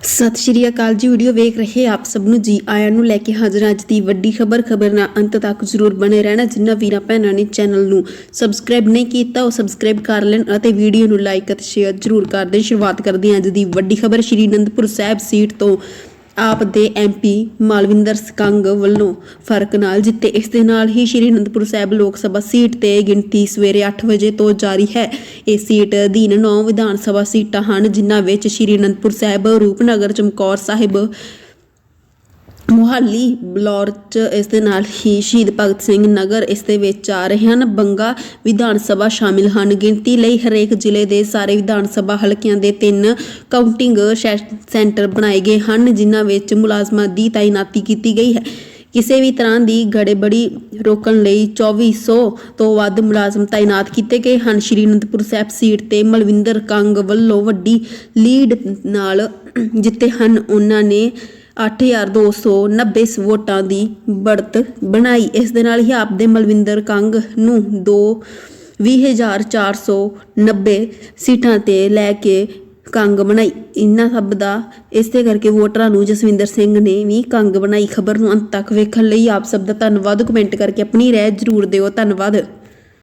ਸਤਿ ਸ਼੍ਰੀ ਅਕਾਲ ਜੀ ਵੀਡੀਓ ਵੇਖ ਰਹੇ ਆਪ ਸਭ ਨੂੰ ਜੀ, ਆਇਆਂ ਨੂੰ ਲੈ ਕੇ ਹਾਜ਼ਰ ਅੱਜ ਦੀ ਵੱਡੀ ਖਬਰ ਖਬਰ ਨਾਲ ਅੰਤ ਤੱਕ ਜ਼ਰੂਰ ਬਣੇ ਰਹਿਣਾ ਜਿਨ੍ਹਾਂ ਵੀਰਾਂ ਭੈਣਾਂ ਨੇ ਚੈਨਲ ਨੂੰ ਸਬਸਕ੍ਰਾਈਬ ਨਹੀਂ ਕੀਤਾ, ਉਹ ਸਬਸਕ੍ਰਾਈਬ ਕਰ ਲੈਣ ਅਤੇ ਵੀਡੀਓ ਨੂੰ ਲਾਈਕ ਅਤੇ ਸ਼ੇਅਰ ਜ਼ਰੂਰ ਕਰ ਦੇਣ ਸ਼ੁਰੂਆਤ ਕਰਦੇ ਹਾਂ ਅੱਜ ਦੀ ਵੱਡੀ ਖਬਰ, ਸ਼੍ਰੀ ਅਨੰਦਪੁਰ ਸਾਹਿਬ ਸੀਟ ਤੋਂ। ਆਪ ਦੇ ਐਮਪੀ ਮਾਲਵਿੰਦਰ ਸਕੰਗ ਵੱਲੋਂ ਫ਼ਰਕ ਨਾਲ ਜਿੱਤੇ। ਇਸ ਦੇ ਨਾਲ ਹੀ ਸ਼੍ਰੀ ਅਨੰਦਪੁਰ ਸਾਹਿਬ ਲੋਕ ਸਭਾ ਸੀਟ ਤੇ ਗਿਣਤੀ ਸਵੇਰੇ 8 ਵਜੇ ਤੋਂ ਜਾਰੀ ਹੈ। ਇਹ ਸੀਟ ਅਧੀਨ 9 ਵਿਧਾਨ ਸਭਾ ਸੀਟਾਂ ਹਨ, ਜਿਨ੍ਹਾਂ ਵਿੱਚ ਸ਼੍ਰੀ ਅਨੰਦਪੁਰ ਸਾਹਿਬ, ਰੂਪਨਗਰ, ਚਮਕੌਰ ਸਾਹਿਬ ਮੁਹਾਲੀ, ਬਲੌਰ ਚ ਇਸ ਦੇ ਨਾਲ ਹੀ ਸ਼ਹੀਦ ਭਗਤ ਸਿੰਘ ਨਗਰ ਇਸ ਦੇ ਵਿੱਚ ਆ ਰਹੇ ਹਨ। ਬੰਗਾ ਵਿਧਾਨ ਸਭਾ ਸ਼ਾਮਿਲ ਹਨ। ਗਿਣਤੀ ਲਈ ਹਰੇਕ ਜ਼ਿਲ੍ਹੇ ਦੇ ਸਾਰੇ ਵਿਧਾਨ ਸਭਾ ਹਲਕਿਆਂ ਦੇ ਤਿੰਨ ਕਾਊਂਟਿੰਗ ਸੈ- ਸੈਂਟਰ ਬਣਾਏ ਗਏ ਹਨ, ਜਿਨ੍ਹਾਂ ਵਿੱਚ ਮੁਲਾਜ਼ਮਾਂ ਦੀ ਤਾਇਨਾਤੀ ਕੀਤੀ ਗਈ ਹੈ। ਕਿਸੇ ਵੀ ਤਰ੍ਹਾਂ ਦੀ ਗੜੇਬੜੀ ਰੋਕਣ ਲਈ 2400 ਤੋਂ ਵੱਧ ਮੁਲਾਜ਼ਮ ਤਾਇਨਾਤ ਕੀਤੇ ਗਏ ਹਨ। ਸ਼੍ਰੀ ਅਨੰਦਪੁਰ ਸਾਹਿਬ ਸੀਟ ਤੇ ਮਲਵਿੰਦਰ ਕੰਗ ਵੱਲੋਂ ਵੱਡੀ ਲੀਡ ਨਾਲ ਜਿੱਤੇ ਹਨ। ਉਹਨਾਂ ਨੇ 8290 ਵੋਟਾਂ ਦੀ ਬੜਤ ਬਣਾਈ। ਇਸ ਦੇ ਨਾਲ ਹੀ ਆਪ ਦੇ ਮਲਵਿੰਦਰ ਕੰਗ ਨੂੰ 2 20490 ਸੀਟਾਂ ਤੇ ਲੈ ਕੇ ਕੰਗ ਬਣਾਈ। ਇਹਨਾਂ ਸਭ ਦਾ ਇਸੇ ਕਰਕੇ ਵੋਟਰਾਂ ਨੂੰ ਜਸਵਿੰਦਰ ਸਿੰਘ ਨੇ ਵੀ ਕੰਗ ਬਣਾਈ ਖਬਰ ਨੂੰ ਅੰਤ ਤੱਕ ਵੇਖਣ ਲਈ। ਆਪ ਸਭ ਦਾ ਧੰਨਵਾਦ। ਕਮੈਂਟ ਕਰਕੇ ਆਪਣੀ ਰਾਏ ਜ਼ਰੂਰ ਦਿਓ। ਧੰਨਵਾਦ।